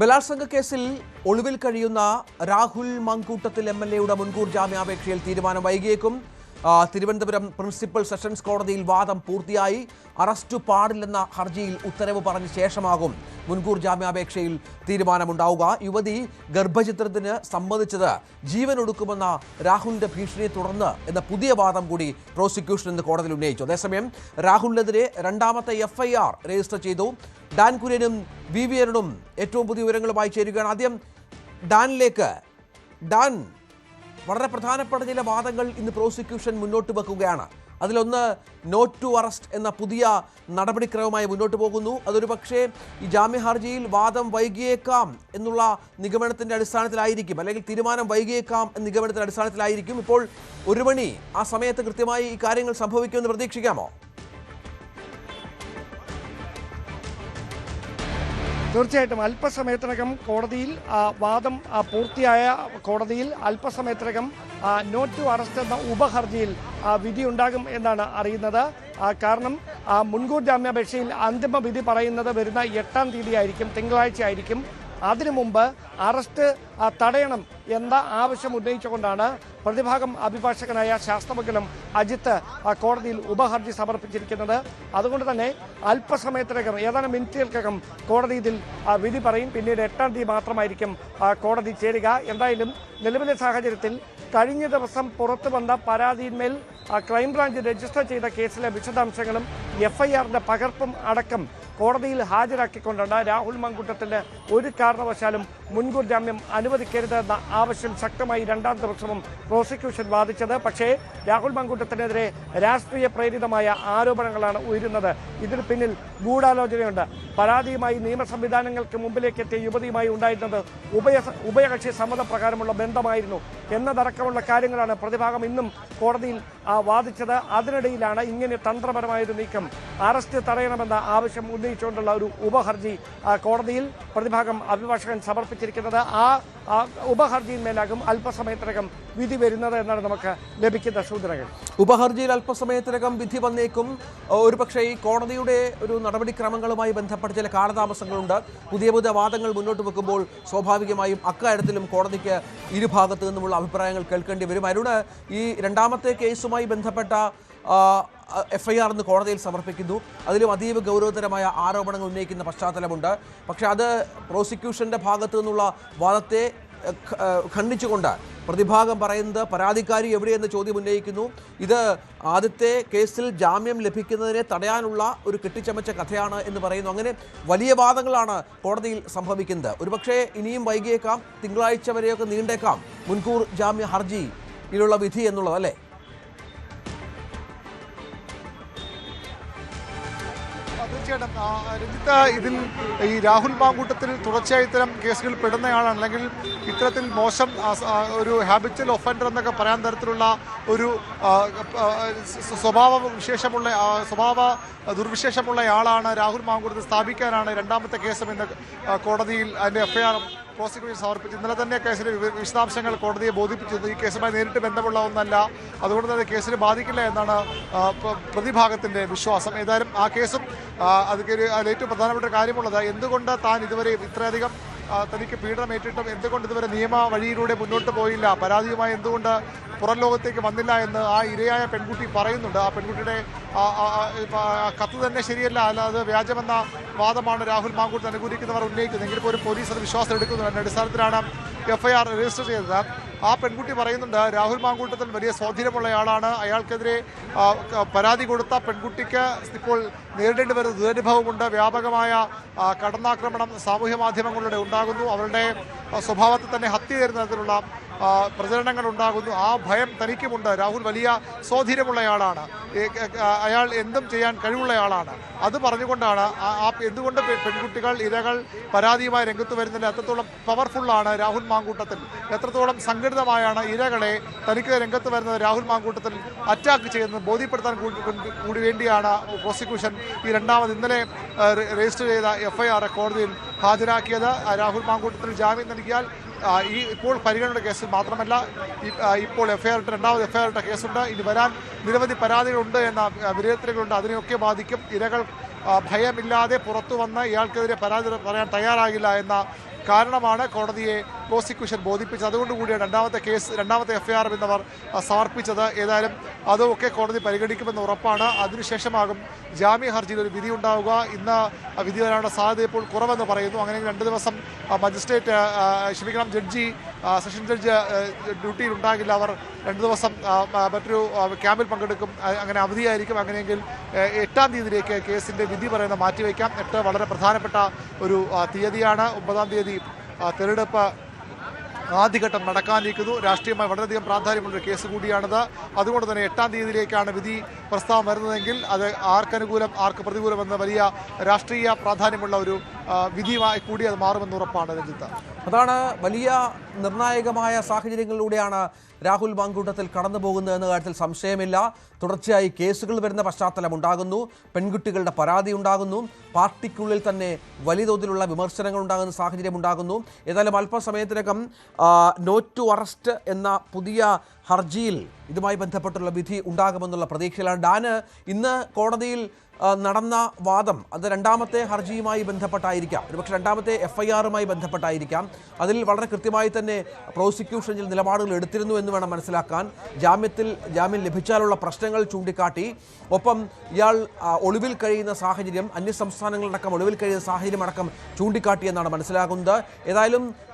ബലാത്സംഗ കേസിൽ ഒളിവിൽ കഴിയുന്ന രാഹുൽ മങ്കൂട്ടത്തിൽ എം എൽ എയുടെ മുൻകൂർ ജാമ്യാപേക്ഷയിൽ തീരുമാനം വൈകിയേക്കും. തിരുവനന്തപുരം പ്രിൻസിപ്പൽ സെഷൻസ് കോടതിയിൽ വാദം പൂർത്തിയായി. അറസ്റ്റ് പാടില്ലെന്ന ഹർജിയിൽ ഉത്തരവ് പറഞ്ഞ ശേഷമാകും മുൻകൂർ ജാമ്യാപേക്ഷയിൽ തീരുമാനമുണ്ടാവുക. യുവതി ഗർഭചിത്രത്തിന് സമ്മതിച്ചത് ജീവൻ ഒടുക്കുമെന്ന രാഹുലിന്റെ ഭീഷണിയെ തുടർന്ന് എന്ന പുതിയ വാദം കൂടി പ്രോസിക്യൂഷൻ ഇന്ന് കോടതിയിൽ ഉന്നയിച്ചു. അതേസമയം രാഹുലിനെതിരെ രണ്ടാമത്തെ എഫ്ഐആർ രജിസ്റ്റർ ചെയ്തു. ഡാൻ കുര്യനും വി വി ഏറ്റവും പുതിയ വിവരങ്ങളുമായി ചേരുകയാണ്. ആദ്യം ഡാനിലേക്ക്. ഡാൻ വളരെ പ്രധാനപ്പെട്ട ചില വാദങ്ങൾ ഇന്ന് പ്രോസിക്യൂഷൻ മുന്നോട്ട് വെക്കുകയാണ്. അതിലൊന്ന് നോട്ട് ടു അറസ്റ്റ് എന്ന പുതിയ നടപടിക്രമമായി മുന്നോട്ട് പോകുന്നു. അതൊരു പക്ഷേ ഈ ജാമ്യ ഹർജിയിൽ വാദം വൈകിയേക്കാം എന്നുള്ള നിഗമനത്തിന്റെ അടിസ്ഥാനത്തിലായിരിക്കും. അല്ലെങ്കിൽ തീരുമാനം വൈകിയേക്കാം എന്ന നിഗമനത്തിന്റെ അടിസ്ഥാനത്തിലായിരിക്കും. ഇപ്പോൾ ഒരു മണി ആ സമയത്ത് കൃത്യമായി ഈ കാര്യങ്ങൾ സംഭവിക്കുമെന്ന് പ്രതീക്ഷിക്കാമോ? തീർച്ചയായിട്ടും. അല്പസമയത്തിനകം കോടതിയിൽ വാദം പൂർത്തിയായ കോടതിയിൽ അല്പസമയത്തിനകം നോ ടു അറസ്റ്റ് എന്ന ഉപഹർജിയിൽ വിധി വിധിയുണ്ടാകും എന്നാണ് അറിയുന്നത്. കാരണം മുൻകൂർ ജാമ്യാപേക്ഷയിൽ അന്തിമ വിധി പറയുന്നത് വരുന്ന എട്ടാം തീയതി ആയിരിക്കും തിങ്കളാഴ്ച ആയിരിക്കും അതിനു മുമ്പ് അറസ്റ്റ് തടയണം എന്ന ആവശ്യം ഉന്നയിച്ചുകൊണ്ടാണ് പ്രതിഭാഗം അഭിഭാഷകനായ ശാസ്ത്രമംഗലം അജിത്ത് കോടതിയിൽ ഉപഹർജി സമർപ്പിച്ചിരിക്കുന്നത്. അതുകൊണ്ട് തന്നെ അല്പസമയത്തിനകം ഏതാനും മിനിറ്റുകൾക്കകം കോടതി ഇതിൽ വിധി പറയും. പിന്നീട് എട്ടാം തീയതി മാത്രമായിരിക്കും കോടതി ചേരുക. എന്തായാലും നിലവിലെ സാഹചര്യത്തിൽ കഴിഞ്ഞ ദിവസം പുറത്തു വന്ന പരാതിയിന്മേൽ ക്രൈംബ്രാഞ്ച് രജിസ്റ്റർ ചെയ്ത കേസിലെ വിശദാംശങ്ങളും എഫ് ഐ ആറിന്റെ പകർപ്പും അടക്കം കോടതിയിൽ ഹാജരാക്കിക്കൊണ്ടാണ് രാഹുൽ മങ്കുട്ടത്തിന് ഒരു കാരണവശാലും മുൻകൂർ ജാമ്യം അനുവദിക്കരുത് എന്ന ആവശ്യം ശക്തമായി രണ്ടാം ദിവസവും പ്രോസിക്യൂഷൻ വാദിച്ചത്. പക്ഷേ രാഹുൽ മങ്കുട്ടത്തിനെതിരെ രാഷ്ട്രീയ പ്രേരിതമായ ആരോപണങ്ങളാണ് ഉയരുന്നത്. ഇതിന് പിന്നിൽ ഗൂഢാലോചനയുണ്ട്. പരാതിയുമായി നിയമ സംവിധാനങ്ങൾക്ക് മുമ്പിലേക്ക് എത്തിയ യുവതിയുമായി ഉണ്ടായിരുന്നത് ഉഭയ ഉഭയകക്ഷി സമ്മതപ്രകാരമുള്ള ബന്ധമായിരുന്നു എന്നതടക്കമുള്ള കാര്യങ്ങളാണ് പ്രതിഭാഗം ഇന്നും കോടതിയിൽ വാദിച്ചത്. അതിനിടയിലാണ് ഇങ്ങനെ തന്ത്രപരമായൊരു നീക്കം അറസ്റ്റ് തടയണമെന്ന ആവശ്യം ഉന്നയിച്ചുകൊണ്ടുള്ള ഒരു ഉപഹർജി കോടതിയിൽ പ്രതിഭാഗം അഭിഭാഷകൻ സമർപ്പിച്ചിരിക്കുന്നത്. ആ ഉപഹർജിയിന്മേലാകും അല്പസമയത്തിനകം വിധി വരുന്നത് എന്നാണ് നമുക്ക് ലഭിക്കുന്ന സൂചനകൾ. ഉപഹർജിയിൽ അല്പസമയത്തിനകം വിധി വന്നേക്കും. ഒരുപക്ഷെ ഈ കോടതിയുടെ ഒരു നടപടിക്രമങ്ങളുമായി ബന്ധപ്പെട്ട ചില കാലതാമസങ്ങളുണ്ട്. പുതിയ പുതിയ വാദങ്ങൾ മുന്നോട്ട് വെക്കുമ്പോൾ സ്വാഭാവികമായും അക്കാര്യത്തിലും കോടതിക്ക് ഇരുഭാഗത്തു നിന്നുമുള്ള അഭിപ്രായങ്ങൾ കേൾക്കേണ്ടി വരും. അരുണ് ഈ രണ്ടാമത്തെ കേസുമായി ബന്ധപ്പെട്ട എഫ് ഐ ആർ എന്ന് കോടതിയിൽ സമർപ്പിക്കുന്നു. അതിലും അതീവ ഗൗരവതരമായ ആരോപണങ്ങൾ ഉന്നയിക്കുന്ന പശ്ചാത്തലമുണ്ട്. പക്ഷേ അത് പ്രോസിക്യൂഷന്റെ ഭാഗത്തു നിന്നുള്ള വാദത്തെ ഖണ്ഡിച്ചുകൊണ്ട് പ്രതിഭാഗം പറയുന്നത് പരാതിക്കാരി എവിടെയെന്ന് ചോദ്യം ഉന്നയിക്കുന്നു. ഇത് ആദ്യത്തെ കേസിൽ ജാമ്യം ലഭിക്കുന്നതിനെ തടയാനുള്ള ഒരു കെട്ടിച്ചമച്ച കഥയാണ് എന്ന് പറയുന്നു. അങ്ങനെ വലിയ വാദങ്ങളാണ് കോടതിയിൽ സംഭവിക്കുന്നത്. ഒരുപക്ഷെ ഇനിയും വൈകിയേക്കാം തിങ്കളാഴ്ച വരെയൊക്കെ നീണ്ടേക്കാം മുൻകൂർ ജാമ്യ ഹർജിയിലുള്ള വിധി എന്നുള്ളത് അല്ലേ? തീർച്ചയായിട്ടും രഞ്ജിത്ത് ഇതിൽ ഈ രാഹുൽ മാങ്കൂട്ടത്തിൽ തുടർച്ചയായി ഇത്തരം കേസുകൾ പെടുന്നയാളാണ്. അല്ലെങ്കിൽ ഇത്തരത്തിൽ മോശം ഒരു ഹാബിറ്റൽ ഒഫൻഡർ എന്നൊക്കെ പറയാൻ തരത്തിലുള്ള ഒരു സ്വഭാവ വിശേഷമുള്ള സ്വഭാവ ദുർവിശേഷമുള്ള ആളാണ് രാഹുൽ മാങ്കൂട്ടത്തിൽ സ്ഥാപിക്കാനാണ് രണ്ടാമത്തെ കേസും ഇന്ന് കോടതിയിൽ അതിന്റെ എഫ്ഐആർ പ്രോസിക്യൂഷൻ സമർപ്പിച്ചു. ഇന്നലെ തന്നെ കേസിന്റെ വിശദാംശങ്ങൾ കോടതിയെ ബോധിപ്പിച്ചത് ഈ കേസുമായി നേരിട്ട് ബന്ധമുള്ള ഒന്നല്ല. അതുകൊണ്ട് തന്നെ കേസിന് ബാധിക്കില്ല എന്നാണ് പ്രതിഭാഗത്തിന്റെ വിശ്വാസം. ഏതായാലും ആ കേസും അതിൽ ഏറ്റവും പ്രധാനപ്പെട്ട കാര്യമുള്ളത് എന്തുകൊണ്ട് താൻ ഇതുവരെ ഇത്രയധികം തനിക്ക് പീഡനം ഏറ്റിട്ടും എന്തുകൊണ്ട് ഇതുവരെ നിയമ വഴിയിലൂടെ മുന്നോട്ട് പോയില്ല? പരാതിയുമായി എന്തുകൊണ്ട് പുറം ലോകത്തേക്ക് വന്നില്ല എന്ന് ആ ഇരയായ പെൺകുട്ടി പറയുന്നുണ്ട്. ആ പെൺകുട്ടിയുടെ കത്ത് തന്നെ ശരിയല്ല. അല്ലാതെ വ്യാജമെന്ന വാദമാണ് രാഹുൽ മാങ്കൂട്ട് അനുകൂലിക്കുന്നവർ ഉന്നയിക്കുന്നത്. എങ്കിൽ പോലും പോലീസ് അത് വിശ്വാസം എടുക്കുന്നു അതിന്റെ അടിസ്ഥാനത്തിലാണ് എഫ്ഐആർ രജിസ്റ്റർ ചെയ്തത്. ആ പെൺകുട്ടി പറയുന്നുണ്ട് രാഹുൽ മാങ്കൂട്ടത്തിൽ വലിയ സ്വാധീനമുള്ളയാളാണ് അയാൾക്കെതിരെ പരാതി കൊടുത്ത പെൺകുട്ടിക്ക് ഇപ്പോൾ നേരിടേണ്ടി വരുന്ന ദുരനുഭവമുണ്ട്. വ്യാപകമായ കടന്നാക്രമണം സാമൂഹ്യ മാധ്യമങ്ങളിലൂടെ ഉണ്ടാകുന്നു. അവരുടെ സ്വഭാവത്തെ തന്നെ ഹത്യ ചെയ്യുന്ന തരത്തിലുള്ള പ്രചരണങ്ങൾ ഉണ്ടാകുന്നു. ആ ഭയം തനിക്കുമുണ്ട്. രാഹുൽ വലിയ സ്വാധീനമുള്ളയാളാണ്. അയാൾ എന്തും ചെയ്യാൻ കഴിവുള്ളയാളാണ്. അത് പറഞ്ഞുകൊണ്ടാണ് ആ- എന്തുകൊണ്ട് പെൺകുട്ടികൾ ഇരകൾ പരാതിയുമായി രംഗത്ത് വരുന്നില്ല? എത്രത്തോളം പവർഫുള്ളാണ് രാഹുൽ മാങ്കൂട്ടത്തിൽ? എത്രത്തോളം സംഘടിതമായാണ് ഇരകളെ തനിക്ക് രംഗത്ത് വരുന്നത് രാഹുൽ മാങ്കൂട്ടത്തിൽ അറ്റാക്ക് ചെയ്യുന്നത്? ബോധ്യപ്പെടുത്താൻ കൂടി വേണ്ടിയാണ് പ്രോസിക്യൂഷൻ ഈ രണ്ടാമത്. ഇന്നലെ രജിസ്റ്റർ ചെയ്ത എഫ്ഐആർ കോടതിയിൽ ഹാജരാക്കിയത്. രാഹുൽ മാങ്കൂട്ടത്തിൽ ജാമ്യം നൽകിയാൽ ഈ ഇപ്പോൾ പരിഗണന കേസിൽ മാത്രമല്ല ഇപ്പോൾ എഫ്ഐആർ രണ്ടാമത് എഫ്ഐആർ കേസുണ്ട്. ഇനി വരാൻ നിരവധി പരാതികളുണ്ട് എന്ന വിലയിരുത്തലുകളുണ്ട്. അതിനെയൊക്കെ ബാധിക്കും. ഇരകൾ ഭയമില്ലാതെ പുറത്തു വന്ന് ഇയാൾക്കെതിരെ പരാതി പറയാൻ തയ്യാറാകില്ല എന്ന കാരണമാണ് കോടതിയെ പ്രോസിക്യൂഷൻ ബോധിപ്പിച്ചത്. അതുകൊണ്ട് കൂടിയാണ് രണ്ടാമത്തെ കേസ് രണ്ടാമത്തെ എഫ്ഐആർ എന്നവർ സമർപ്പിച്ചത്. ഏതായാലും അതൊക്കെ കോടതി പരിഗണിക്കുമെന്ന് ഉറപ്പാണ്. അതിനുശേഷമാകും ജാമ്യ ഹർജിയിൽ ഒരു വിധി ഉണ്ടാവുക. ഇന്ന് വിധി വരാനുള്ള സാധ്യത ഇപ്പോൾ കുറവെന്ന് പറയുന്നു. അങ്ങനെ രണ്ട് ദിവസം മജിസ്ട്രേറ്റ് ക്ഷമിക്കണം ജഡ്ജി സെഷൻ ജഡ്ജ് ഡ്യൂട്ടിയിൽ ഉണ്ടാകില്ല അവർ രണ്ട് ദിവസം മറ്റൊരു ക്യാമ്പിൽ പങ്കെടുക്കും. അങ്ങനെ അവധിയായിരിക്കും. അങ്ങനെയെങ്കിൽ എട്ടാം തീയതിയിലേക്ക് കേസിന്റെ വിധി പറയുന്ന മാറ്റിവെക്കാം. എട്ട് വളരെ പ്രധാനപ്പെട്ട ഒരു തീയതിയാണ്. ഒമ്പതാം തീയതി തെരഞ്ഞെടുപ്പ് ആദ്യഘട്ടം നടക്കാനിരിക്കുന്നു. രാഷ്ട്രീയമായി വളരെയധികം പ്രാധാന്യമുള്ളൊരു കേസ് കൂടിയാണിത്. അതുകൊണ്ട് തന്നെ എട്ടാം തീയതിയിലേക്കാണ് വിധി പ്രസ്താവം വരുന്നതെങ്കിൽ അത് ആർക്കനുകൂലം ആർക്ക് പ്രതികൂലമെന്ന വലിയ രാഷ്ട്രീയ പ്രാധാന്യമുള്ള ഒരു വിധിയായി കൂടി അത് മാറുമെന്ന് ഉറപ്പാണ് രഞ്ജിത്ത്. അതാണ് വലിയ നിർണായകമായ സാഹചര്യങ്ങളിലൂടെയാണ് രാഹുൽ മാങ്കൂട്ടത്തിൽ കടന്നു പോകുന്നത് എന്ന കാര്യത്തിൽ സംശയമില്ല. തുടർച്ചയായി കേസുകൾ വരുന്ന പശ്ചാത്തലം ഉണ്ടാകുന്നു. പെൺകുട്ടികളുടെ പരാതി ഉണ്ടാകുന്നു. പാർട്ടിക്കുള്ളിൽ തന്നെ വലിയ തോതിലുള്ള വിമർശനങ്ങൾ ഉണ്ടാകുന്ന സാഹചര്യം ഉണ്ടാകുന്നു. ഏതായാലും അല്പസമയത്തിനകം നോ ടു അറസ്റ്റ് എന്ന പുതിയ ഹർജിയിൽ ഇതുമായി ബന്ധപ്പെട്ടുള്ള വിധി ഉണ്ടാകുമെന്നുള്ള പ്രതീക്ഷയിലാണ്. ഡാന് ഇന്ന് കോടതിയിൽ നടന്ന വാദം അത് രണ്ടാമത്തെ ഹർജിയുമായി ബന്ധപ്പെട്ടായിരിക്കാം. ഒരുപക്ഷെ രണ്ടാമത്തെ എഫ് ഐ ആറുമായി ബന്ധപ്പെട്ടായിരിക്കാം. അതിൽ വളരെ കൃത്യമായി തന്നെ പ്രോസിക്യൂഷനിൽ നിലപാടുകൾ എടുത്തിരുന്നു എന്ന് വേണം മനസ്സിലാക്കാൻ. ജാമ്യത്തിൽ ജാമ്യം ലഭിച്ചാലുള്ള പ്രശ്നങ്ങൾ ചൂണ്ടിക്കാട്ടി. ഒപ്പം ഇയാൾ ഒളിവിൽ കഴിയുന്ന സാഹചര്യം അന്യ സംസ്ഥാനങ്ങളിലടക്കം ഒളിവിൽ കഴിയുന്ന സാഹചര്യം അടക്കം ചൂണ്ടിക്കാട്ടിയെന്നാണ് മനസ്സിലാകുന്നത്. ഏതായാലും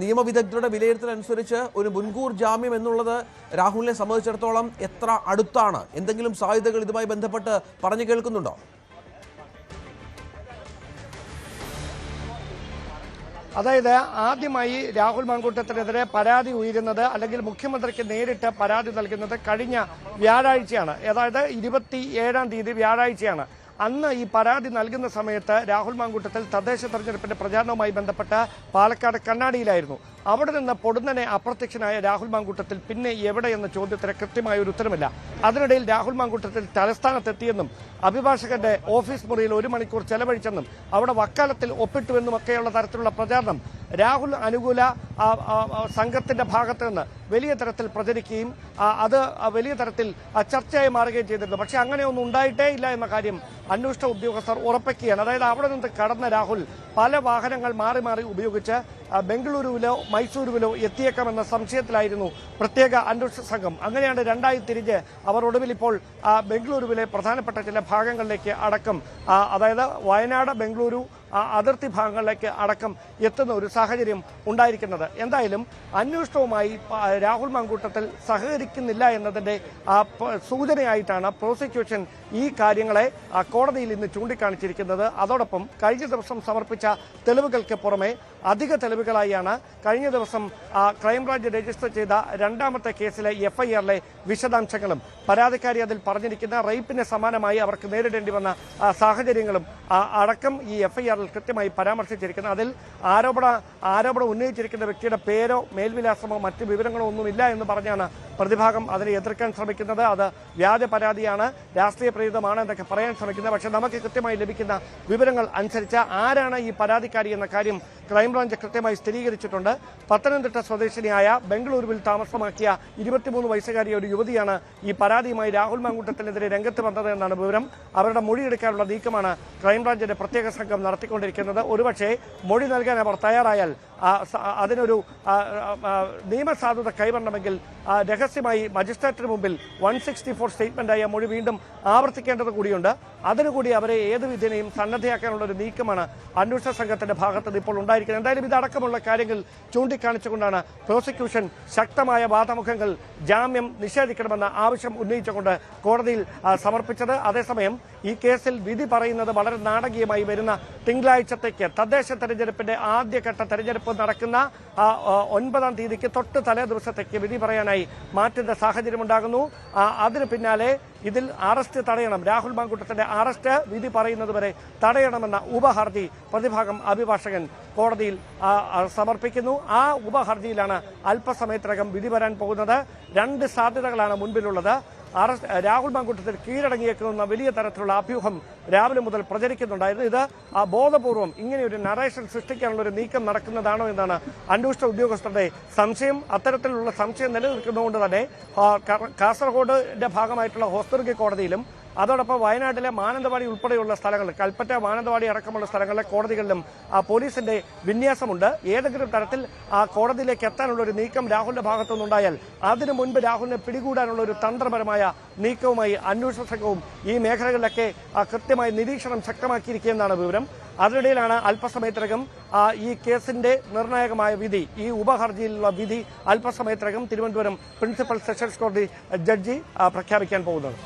നിയമവിദഗ്ധരുടെ വിലയിരുത്തലനുസരിച്ച് ഒരു മുൻകൂർ ജാമ്യം എന്നുള്ളത് രാഹുലിനെ സംബന്ധിച്ചിടത്തോളം എത്ര അടുത്താണ്? എന്തെങ്കിലും സാധ്യതകൾ ഇതുമായി ബന്ധപ്പെട്ട് പറഞ്ഞു കേൾക്കുന്നുണ്ടോ? അതായത് ആദ്യമായി രാഹുൽ മാങ്കൂട്ടത്തിനെതിരെ പരാതി ഉയരുന്നത് അല്ലെങ്കിൽ മുഖ്യമന്ത്രിക്ക് നേരിട്ട് പരാതി നൽകുന്നത് കഴിഞ്ഞ വ്യാഴാഴ്ചയാണ്. അതായത് ഇരുപത്തി ഏഴാം തീയതി വ്യാഴാഴ്ചയാണ്. അന്ന് ഈ പരാതി നൽകുന്ന സമയത്ത് രാഹുൽ മാങ്കൂട്ടത്തിൽ തദ്ദേശ തെരഞ്ഞെടുപ്പിന്റെ പ്രചാരണവുമായി ബന്ധപ്പെട്ട് പാലക്കാട് കണ്ണാടിയിലായിരുന്നു. അവിടെ നിന്ന് പൊടുന്നനെ അപ്രത്യക്ഷനായ രാഹുൽ മാങ്കൂട്ടത്തിൽ പിന്നെ എവിടെ എന്ന ചോദ്യത്തിന് കൃത്യമായ ഒരു ഉത്തരമില്ല. അതിനിടയിൽ രാഹുൽ മാങ്കൂട്ടത്തിൽ തലസ്ഥാനത്തെത്തിയെന്നും അഭിഭാഷകന്റെ ഓഫീസ് മുറിയിൽ ഒരു മണിക്കൂർ ചെലവഴിച്ചെന്നും അവിടെ വക്കാലത്തിൽ ഒപ്പിട്ടുവെന്നും ഒക്കെയുള്ള തരത്തിലുള്ള പ്രചാരണം രാഹുൽ അനുകൂല സംഘത്തിന്റെ ഭാഗത്ത് നിന്ന് വലിയ തരത്തിൽ പ്രചരിക്കുകയും അത് വലിയ തരത്തിൽ ചർച്ചയായി മാറുകയും ചെയ്തിരുന്നു. പക്ഷെ അങ്ങനെയൊന്നും ഉണ്ടായിട്ടേ ഇല്ല എന്ന കാര്യം അന്വേഷണ ഉദ്യോഗസ്ഥർ ഉറപ്പിക്കുകയാണ്. അതായത് അവിടെ നിന്ന് കടന്ന രാഹുൽ പല വാഹനങ്ങൾ മാറി മാറി ഉപയോഗിച്ച് ബംഗളൂരുവിലോ മൈസൂരുവിലോ എത്തിയേക്കാമെന്ന സംശയത്തിലായിരുന്നു പ്രത്യേക അന്വേഷണ സംഘം. അങ്ങനെയാണ് രണ്ടായി തിരിഞ്ഞ് അവർ ഒടുവിൽ ഇപ്പോൾ ബംഗളൂരുവിലെ പ്രധാനപ്പെട്ട ചില ഭാഗങ്ങളിലേക്ക് അടക്കം അതായത് വയനാട് ബംഗളൂരു അതിർത്തി ഭാഗങ്ങളിലേക്ക് അടക്കം എത്തുന്ന ഒരു സാഹചര്യം ഉണ്ടായിരിക്കുന്നത്. എന്തായാലും അന്വേഷണവുമായി രാഹുൽ മങ്കൂട്ടത്തിൽ സഹകരിക്കുന്നില്ല എന്നതിന്റെ ആ, സൂചനയായിട്ടാണ് പ്രോസിക്യൂഷൻ ഈ കാര്യങ്ങളെ കോടതിയിൽ ഇന്ന് ചൂണ്ടിക്കാണിച്ചിരിക്കുന്നത്. അതോടൊപ്പം കഴിഞ്ഞ ദിവസം സമർപ്പിച്ച തെളിവുകൾക്ക് പുറമെ അധിക തെളിവുകളായാണ് കഴിഞ്ഞ ദിവസം ക്രൈംബ്രാഞ്ച് രജിസ്റ്റർ ചെയ്ത രണ്ടാമത്തെ കേസിലെ എഫ്ഐആറിലെ വിശദാംശങ്ങളും പരാതിക്കാരി അതിൽ പറഞ്ഞിരിക്കുന്ന റേപ്പിന് സമാനമായി അവർക്ക് നേരിടേണ്ടി വന്ന സാഹചര്യങ്ങളും അടക്കം ഈ എഫ്ഐആറിൽ കൃത്യമായി പരാമർശിച്ചിരിക്കുന്നത് അതിൽ ആരോപണ ആരോപണം ഉന്നയിച്ചിരിക്കുന്ന വ്യക്തിയുടെ പേരോ മേൽവിലാസമോ മറ്റ് വിവരങ്ങളോ ഒന്നുമില്ല എന്ന് പറഞ്ഞാണ് പ്രതിഭാഗം അതിനെ എതിർക്കാൻ ശ്രമിക്കുന്നത്. അത് വ്യാജ പരാതിയാണ് രാഷ്ട്രീയ പ്രേരിതമാണ് എന്നൊക്കെ പറയാൻ ശ്രമിക്കുന്നത്. പക്ഷേ നമുക്ക് കൃത്യമായി ലഭിക്കുന്ന വിവരങ്ങൾ അനുസരിച്ച് ആരാണ് ഈ പരാതിക്കാരി എന്ന കാര്യം ക്രൈംബ്രാഞ്ച് കൃത്യമായി സ്ഥിരീകരിച്ചിട്ടുണ്ട്. പത്തനംതിട്ട സ്വദേശിനിയായ ബംഗളൂരുവിൽ താമസമാക്കിയ ഇരുപത്തിമൂന്ന് വയസ്സുകാരിയ ഒരു യുവതിയാണ് ഈ പരാതിയുമായി രാഹുൽ മാങ്കൂട്ടത്തിനെതിരെ രംഗത്ത് വന്നത് എന്നാണ് വിവരം. അവരുടെ മൊഴിയെടുക്കാനുള്ള നീക്കമാണ് ക്രൈംബ്രാഞ്ചിന്റെ പ്രത്യേക സംഘം നടത്തിക്കൊണ്ടിരിക്കുന്നത്. ഒരുപക്ഷെ മൊഴി നൽകാൻ അവർ തയ്യാറായാൽ അതിനൊരു നിയമസാധുത കൈവരണമെങ്കിൽ രഹസ്യമായി മജിസ്ട്രേറ്റിന് മുമ്പിൽ വൺ സിക്സ്റ്റി ഫോർ സ്റ്റേറ്റ്മെന്റായ മൊഴി വീണ്ടും ആവർത്തിക്കേണ്ടത് കൂടിയുണ്ട്. അതിനുകൂടി അവരെ ഏത് വിധേനയും സന്നദ്ധയാക്കാനുള്ള ഒരു നീക്കമാണ് അന്വേഷണ സംഘത്തിന്റെ ഭാഗത്ത് ഇപ്പോൾ ഉണ്ടായിരിക്കുന്നത്. എന്തായാലും ഇതടക്കമുള്ള കാര്യങ്ങൾ ചൂണ്ടിക്കാണിച്ചുകൊണ്ടാണ് പ്രോസിക്യൂഷൻ ശക്തമായ വാദമുഖങ്ങൾ ജാമ്യം നിഷേധിക്കണമെന്ന ആവശ്യം ഉന്നയിച്ചുകൊണ്ട് കോടതിയിൽ സമർപ്പിച്ചത്. അതേസമയം ഈ കേസിൽ വിധി പറയുന്നത് വളരെ നാടകീയമായി വരുന്ന തിങ്കളാഴ്ചത്തേക്ക് തദ്ദേശ തെരഞ്ഞെടുപ്പിന്റെ ആദ്യഘട്ട തെരഞ്ഞെടുപ്പ് നടക്കുന്ന ഒൻപതാം തീയതിക്ക് തൊട്ട് തലേ ദിവസത്തേക്ക് വിധി പറയാനായി മാറ്റുന്ന സാഹചര്യമുണ്ടാകുന്നു. അതിന് പിന്നാലെ ഇതിൽ അറസ്റ്റ് തടയണം. രാഹുൽ മാങ്കുട്ടത്തിന്റെ അറസ്റ്റ് വിധി പറയുന്നത് വരെ തടയണമെന്ന ഉപഹർജി പ്രതിഭാഗം അഭിഭാഷകൻ കോടതിയിൽ സമർപ്പിക്കുന്നു. ആ ഉപഹർജിയിലാണ് അല്പസമയത്തിനകം വിധി വരാൻ പോകുന്നത്. രണ്ട് സാധ്യതകളാണ് മുൻപിലുള്ളത്. അറസ്റ്റ് രാഹുൽ മാങ്കുട്ടത്തിൽ കീഴടങ്ങിയേക്കുന്ന വലിയ തരത്തിലുള്ള അഭ്യൂഹം രാവിലെ മുതൽ പ്രചരിക്കുന്നുണ്ടായിരുന്നു. ഇത് ആ ബോധപൂർവം ഇങ്ങനെ ഒരു നറേഷൻ സൃഷ്ടിക്കാനുള്ള ഒരു നീക്കം നടക്കുന്നതാണോ എന്നാണ് അന്വേഷണ ഉദ്യോഗസ്ഥരുടെ സംശയം. അത്തരത്തിലുള്ള സംശയം നിലനിൽക്കുന്നതുകൊണ്ട് തന്നെ കാസർഗോഡിന്റെ ഭാഗമായിട്ടുള്ള ഹോസ്തുർഗി കോടതിയിലും അതോടൊപ്പം വയനാട്ടിലെ മാനന്തവാടി ഉൾപ്പെടെയുള്ള സ്ഥലങ്ങളിൽ കൽപ്പറ്റ മാനന്തവാടി അടക്കമുള്ള സ്ഥലങ്ങളിലെ കോടതികളിലും പോലീസിന്റെ വിന്യാസമുണ്ട്. ഏതെങ്കിലും തരത്തിൽ ആ കോടതിയിലേക്ക് എത്താനുള്ള ഒരു നീക്കം രാഹുലിന്റെ ഭാഗത്തുനിന്നുണ്ടായാൽ അതിനു മുൻപ് രാഹുലിനെ പിടികൂടാനുള്ള ഒരു തന്ത്രപരമായ നീക്കവുമായി അന്വേഷണ സംഘവും ഈ മേഖലകളിലൊക്കെ കൃത്യമായി നിരീക്ഷണം ശക്തമാക്കിയിരിക്കുകയെന്നാണ് വിവരം. അതിനിടയിലാണ് അല്പസമയത്തിനകം ഈ കേസിന്റെ നിർണായകമായ വിധി ഈ ഉപഹർജിയിലുള്ള വിധി അല്പസമയത്തിനകം തിരുവനന്തപുരം പ്രിൻസിപ്പൽ സെഷൻസ് കോടതി ജഡ്ജി പ്രഖ്യാപിക്കാൻ പോകുന്നത്.